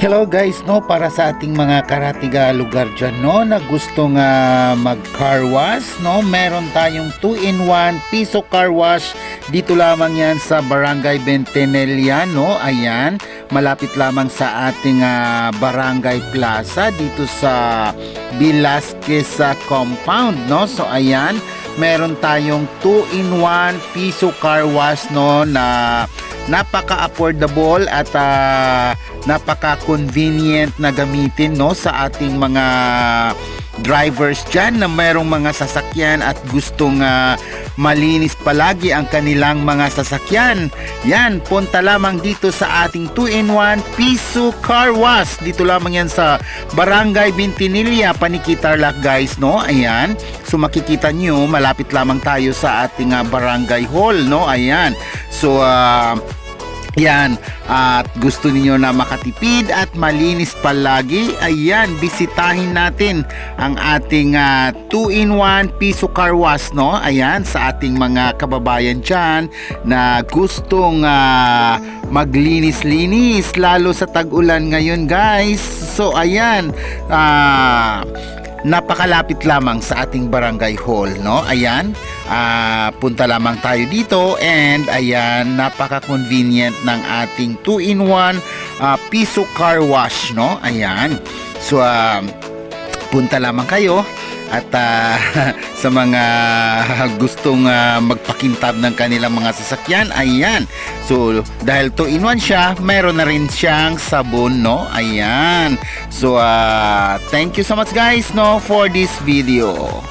hello guys no? Para sa ating mga karatiga lugar dyan no? Na gustong uh, mag car wash no? Meron tayong 2 in 1 piso car wash. Dito lamang yan sa Barangay Bentenelia no? Ayan malapit lamang sa ating ah, Barangay Plaza dito sa Velasquez ah, compound no? So ayan meron tayong 2 in 1 piso car wash no? Na napaka-affordable at ah, napaka-convenient na gamitin no sa ating mga drivers dyan na mayroong mga sasakyan at gustong ah, malinis palagi ang kanilang mga sasakyan. Yan, punta lamang dito sa ating 2-in-1 Piso Car Wash. Dito lamang yan sa Barangay Bintinilla, Panikitarlac guys, no? Ayan. So makikita nyo, malapit lamang tayo sa ating ah, barangay hall, no? Ayan. So, ah, yan, at gusto niyo na makatipid at malinis palagi, ayan, bisitahin natin ang ating 2-in-1 piso car wash, no? Ayan, sa ating mga kababayan dyan na gustong ah, maglinis-linis, lalo sa tag-ulan ngayon, guys. So, ayan, ah, napakalapit lamang sa ating barangay hall no? Ayan ah, punta lamang tayo dito and ayan napaka-convenient ng ating 2-in-1 ah, piso car wash no? Ayan. So ah, punta lamang kayo at ah, sa mga gustong ah, magpakintab ng kanilang mga sasakyan ayan. So dahil 2-in-1 siya mayroon na rin siyang sabon no? Ayan. So ah, thank you so much guys no for this video